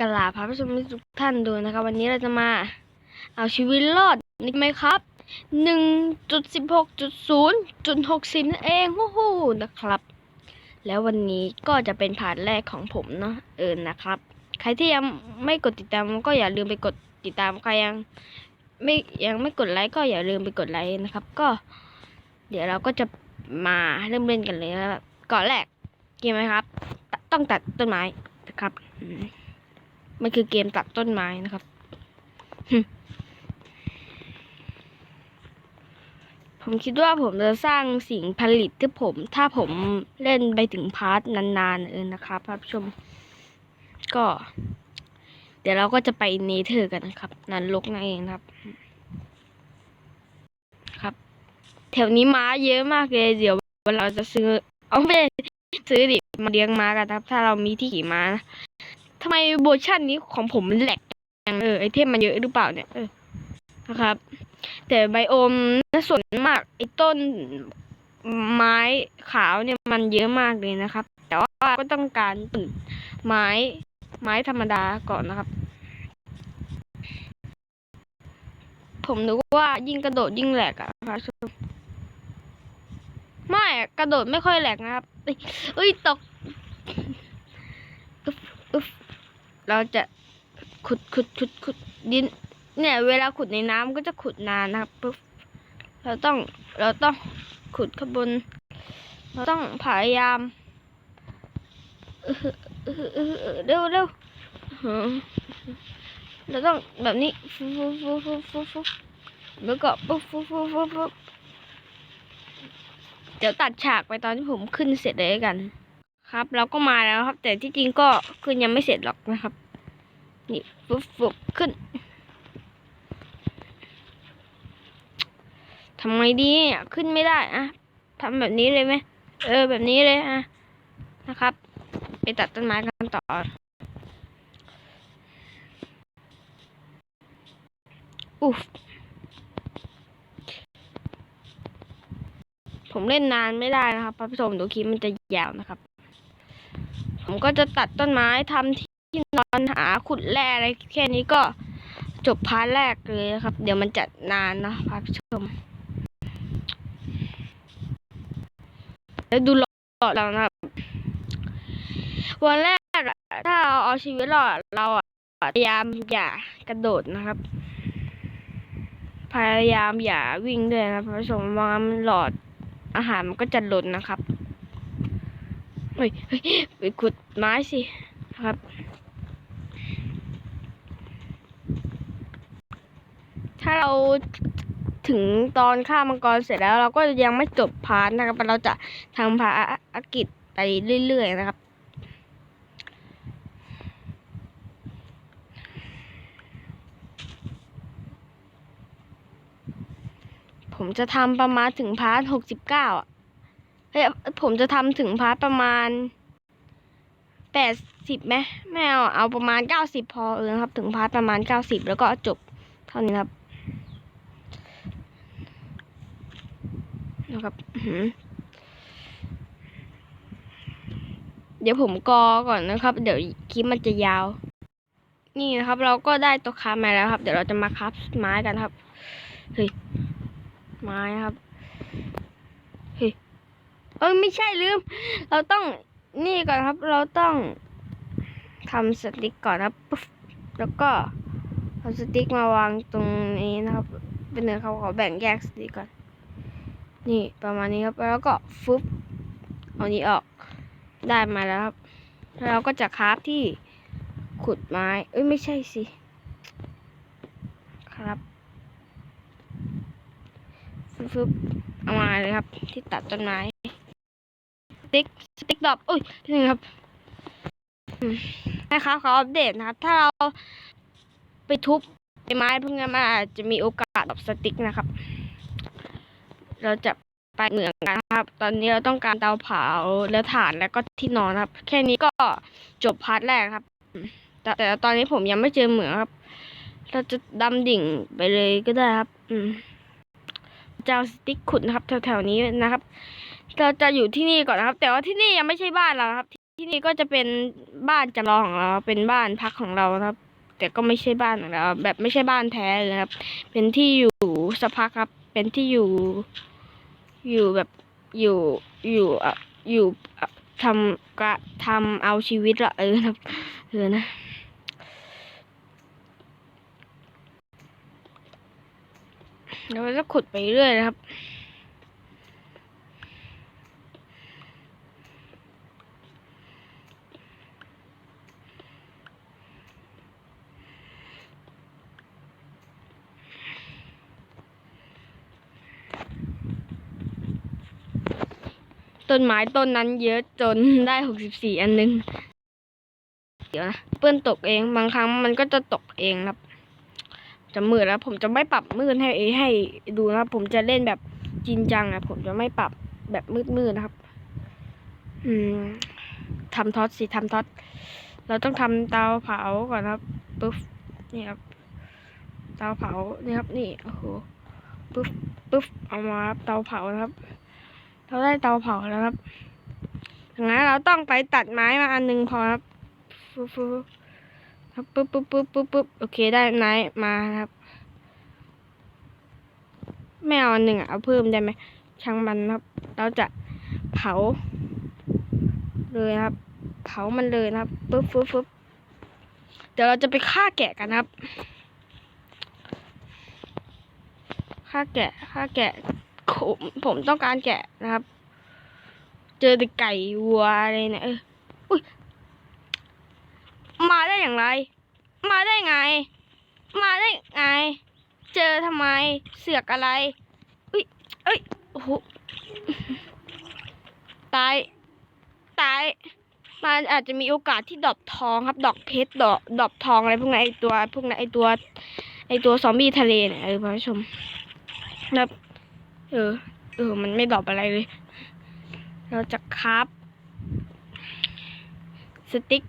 กลาพาผู้ชมทุกท่านดูนะครับ วันนี้เราจะมา เอาชีวิตรอดนี่ไหมครับหนึ่งจุดสิบหกจุดศูนย์จุดหกสิบนั่นเองโอ้โหนะครับ แล้ววันนี้ก็จะเป็นผ่านแรกของผมเนาะเออนะครับ ใครที่ยังไม่กดติดตามก็อย่าลืมไปกดติดตามใครยังไม่ยังไม่กดไลค์ก็อย่าลืมไปกดไลค์นะครับ ก็ เดี๋ยวเราก็จะมาเริ่มเล่นกันเลยนะก่อนแรกเกมไหมครับ ต้องตัดต้นไม้นะครับ มันคือเกมตัดต้นไม้นะครับ ผมคิดว่าผมจะสร้างสิ่งผลิตที่ผม ถ้าผมเล่นไปถึงพาร์ทนานๆเออนะครับท่านผู้ชม ก็ เดี๋ยวเราก็จะไปเนเธอร์กันนะครับ นันลกนั่นเองครับ ครับ แถวนี้ม้าเยอะมากเลย เดี๋ยวเราจะซื้อ เอาไม่ได้ซื้อดิมาเลี้ยงม้ากันครับ ถ้าเรามีที่ขี่ม้านะำไมเวอร์ชันนี้ของผมมันแหลกจังเออไอเทมมันเยอะหรือเปล่าเนี่ยเออนะครับ แต่ไบโอมส่วนมากไอต้นไม้ขาวเนี่ยมันเยอะมากเลยนะครับ แต่ว่าก็ต้องการต้นไม้ไม้ธรรมดาก่อนนะครับ ผมนึกว่ายิ่งกระโดดยิ่งแหลกอะครับไม่กระโดดไม่ค่อยแหลกนะครับเอ้ยเอ้ยตก เราจะขุดขุดขุดขุดดิน เนี่ย เวลาขุดในน้ำก็จะขุดนานนะครับปุ๊บเราต้องเราต้องขุดข้างบน เราต้องพยายามอื้อออื้อออื้ออเร็วเร็วเราต้องแบบนี้ฟุฟุฟุฟุฟุฟุบแล้วก็ปุ๊บฟุฟุฟุฟุบเดี๋ยวตัดฉากไปตอนที่ผมขึ้นเสร็จเลยกัน ครับ เราก็มาแล้วครับ แต่ที่จริงก็ขึ้นยังไม่เสร็จหรอกนะครับ นี่ฟุบฟุบขึ้นทำไงดีอะขึ้นไม่ได้อะทำแบบนี้เลยไหมเออ แบบนี้เลยอะนะครับ ไปตัดต้นไม้กันต่ออุฟผมเล่นนานไม่ได้นะครับท่านผู้ชมดูคลิปมันจะยาวนะครับ ผมก็จะตัดต้นไม้ทำที่นอนหาขุดแร่อะไรแค่นี้ก็จบพาร์ทแรกเลยครับ เดี๋ยวมันจะนานนะท่าชม แล้วดูหลอดเรานะครับวันแรกถ้าเราเอาชีวิตรอดเราพยายามอย่ากระโดดนะครับ พยายามอย่าวิ่งด้วยนะเพราะสมมติหลอดอาหารมันก็จะหล่นนะครับ เฮ้ยเฮ้ยไปขุดไม้สิครับถ้าเราถึงตอนฆ่ามังกรเสร็จแล้ว เราก็ยังไม่จบพาร์ทนะครับ เราจะทำภารกิจไปเรื่อยๆนะครับผมจะทำประมาณถึงพาร์ทหกสิบเก้าอะ เฮ้ผมจะทำถึงพาร์ทประมาณแปดสิบไหมไม่เอาเอาประมาณเก้าสิบพอเออครับ ถึงพาร์ทประมาณเก้าสิบแล้วก็จบเท่านี้ครับนะครับเดี๋ยวผมกอก่อนนะครับ เดี๋ยวคลิปมันจะยาว นี่นะครับ เราก็ได้ตัวคามาแล้วครับ เดี๋ยวเราจะมาคราฟไม้กันครับเฮ้ยไม้ครับ เอ้ยไม่ใช่ลืม เราต้องนี่ก่อนครับ เราต้องทำสติ๊กก่อนครับปุ๊บแล้วก็เอาสติ๊กมาวางตรงนี้นะครับ เป็นเนื้อเขาขอแบ่งแยกสติ๊กก่อน นี่ประมาณนี้ครับ แล้วก็ฟึบเอานี้ออกได้มาแล้วครับแล้วเราก็จะคราฟที่ขุดไม้ เอ้ยไม่ใช่สิครับฟึบฟึบเอามาเลยครับ ที่ตัดต้นไม้ ติ๊กสติ๊กดรอปอุ้ยนี่ครับนะครับเขาอัปเดตนะครับ ถ้าเราไปทุบไม้พวกนี้มันอาจจะมีโอกาสดรอปสติ๊กนะครับ เราจะไปเหมืองกันครับ ตอนนี้เราต้องการเตาเผาแล้วถ่านแล้วก็ที่นอนครับ แค่นี้ก็จบพาร์ทแรกครับ แต่แต่ตอนนี้ผมยังไม่เจอเหมืองครับ เราจะดำดิ่งไปเลยก็ได้ครับ อืมจะเอาสติ๊กขุดนะครับแถวๆนี้นะครับ เราจะอยู่ที่นี่ก่อนนะครับ แต่ว่าที่นี่ยังไม่ใช่บ้านเราครับ ที่นี่ก็จะเป็นบ้านจำลองของเรา เป็นบ้านพักของเราครับ แต่ก็ไม่ใช่บ้านของเรา แบบไม่ใช่บ้านแท้เลยครับ เป็นที่อยู่สักพักครับ เป็นที่อยู่ อยู่แบบอยู่อยู่อะอยู่ทำกะทำเอาชีวิตละเออนะเออนะเราจะขุดไปเรื่อยนะครับ ต้นไม้ต้นนั้นเยอะจนได้หกสิบสี่อันนึง เดี๋ยวนะเปื้อนตกเองบางครั้งมันก็จะตกเองครับ จะมืดแล้ว ผมจะไม่ปรับมืดให้ให้ดูนะครับ ผมจะเล่นแบบจริงจังอะผมจะไม่ปรับแบบมืดมืดๆนะครับ อืมทำท็อตสิทำท็อตเราต้องทำเตาเผาก่อนครับปุ๊บนี่ครับเตาเผานี่ครับนี่โอ้โห ปุ๊บปุ๊บเอามาครับเตาเผานะครับ เราได้เตาเผาแล้วครับดังนั้นเราต้องไปตัดไม้มาอันหนึงพอครับฟึบฟึบครับปุ๊บปุ๊บปุ๊บปุ๊บปุ๊บโอเคได้ไม้มาครับไม่เอาอันหนึ่งอะเอาเพิ่มได้ไหมช่างมันครับ เราจะเผา เลยครับ เผามันเลยนะครับปุ๊บปุ๊บปุ๊บเดี๋ยวเราจะไปฆ่าแกะกันครับ ฆ่าแกะฆ่าแกะผมผมต้องการแกะนะครับ เจอแต่ไก่วัวอะไรเนี่ยเอออุ้ยมาได้อย่างไร มาได้ไง มาได้ไง เจอทำไมเสือกอะไรอุ้ยเอ้ยโอ้โหตายตายมันอาจจะมีโอกาสที่ดอปทองครับ ดอกเพชรดอกดอปทองอะไรพวกนั้นไอตัว พวกนั้นไอตัว ไอตัวซอมบี้ทะเลเนี่ยเออคุณผู้ชม นะครับ เออ เออ มันไม่ดรอปอะไรเลย เราจะคราฟสติ๊ก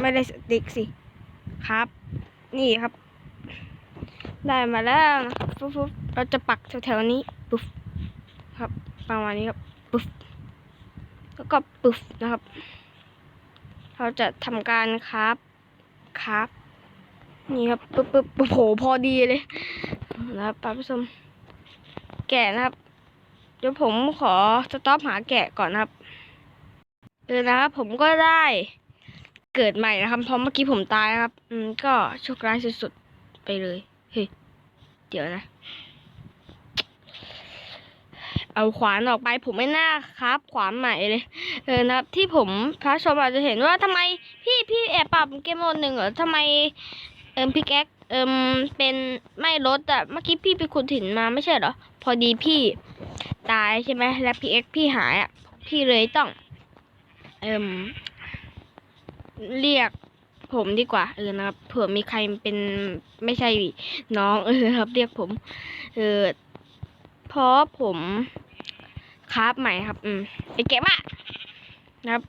ไม่ได้สติ๊กสิ ครับ นี่ครับ ได้มาแล้วปุ๊บปุ๊บเราจะปักแถวๆนี้ปุ๊บครับประมาณนี้ครับปุ๊บแล้วก็ปุ๊บนะครับ เราจะทำการครับ ครับ นี่ครับปุ๊บปุ๊บโอ้โหพอดีเลยนะครับท่านผู้ชม แกะนะครับเดี๋ยวผมขอสต็อปหาแกะก่อนนะครับเออนะครับผมก็ได้เกิดใหม่นะครับเพราะเมื่อกี้ผมตายนะครับ อืมก็โชคร้ายสุดๆไปเลยเฮ้ยเดี๋ยวนะ เอาขวานออกไปผมไม่น่าครับ ขวานใหม่เลย เออนะครับ ที่ผมพระชมอาจจะเห็นว่าทำไมพี่พี่แอบปรับเกมโหมดหนึ่งเหรอทำไมเอิมพี่แก๊ก เอิมเป็นไม่ลดอะเมื่อกี้พี่ไปขุดหินมาไม่ใช่เหรอ พอดีพี่ตายใช่ไหมแล้วพี่เอ็กพี่หายอะพี่เลยต้อง เอิมเรียกผมดีกว่าเออนะครับเผื่อมีใครเป็นไม่ใช่น้องเออครับเรียกผม เออเพราะผมคราฟใหม่ครับ อืมไปเก็บอะนะครับ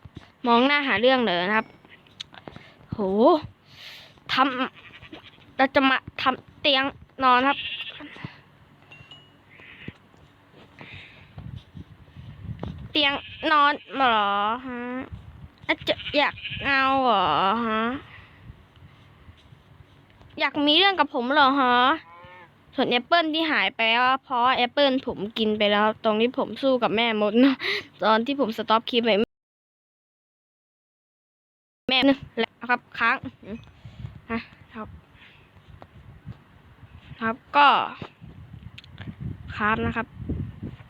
มองหน้าหาเรื่องเลยนะครับ โหทำ เราจะมาทำเตียงนอนครับ เตียงนอนมาเหรอฮะอาจจะอยากเอาเหรอฮะอยากมีเรื่องกับผมเหรอฮะส่วนแอปเปิลที่หายไปว่าเพราะแอปเปิลผมกินไปแล้ว ตรงที่ผมสู้กับแม่มดเนาะตอนที่ผมสต็อปคลิปไปแม่นึงแล้วครับค้างฮะครับ ครับก็คราฟนะครับ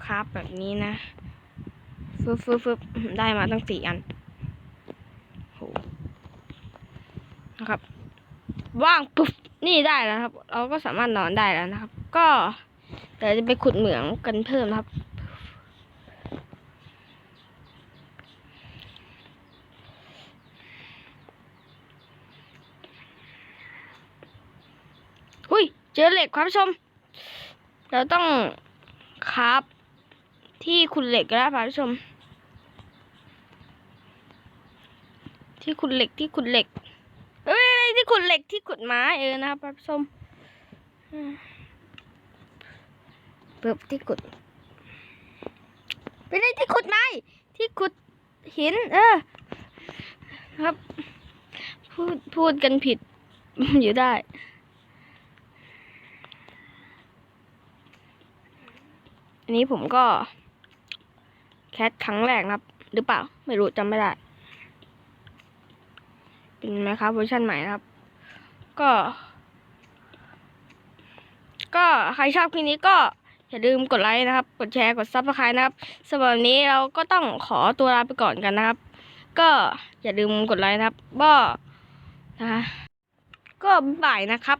คราฟแบบนี้นะฟึบฟึบฟึบได้มาตั้งสี่อันโหนะครับ ว่างปุ๊บนี่ได้แล้วครับ เราก็สามารถนอนได้แล้วนะครับ ก็เดี๋ยวจะไปขุดเหมืองกันเพิ่มนะครับ อุ้ย เจอเหล็กครับผู้ชม เราต้องคราบที่ขุดเหล็กแล้วค่ะผู้ชม ที่ขุดเหล็กที่ขุดเหล็ก เอ้ยที่ขุดเหล็กที่ขุดไม้เออนะครับผู้ชมเปิบที่ขุดไม่ได้ที่ขุดไม้ที่ขุดหิน เออ ครับ พูดพูดกันผิดอยู่ได้ อันนี้ผมก็แคสครั้งแรกนะครับ หรือเปล่า ไม่รู้จำไม่ได้ เป็นไหมครับเวอร์ชันใหม่นะครับ ก็ ก็ใครชอบคลิปนี้ก็อย่าลืมกดไลค์นะครับ กดแชร์ กดซับสไครต์นะครับสำหรับวันนี้เราก็ต้องขอตัวลาไปก่อนกันนะครับ ก็อย่าลืมกดไลค์นะครับก็นะคะก็บ่ายนะครับ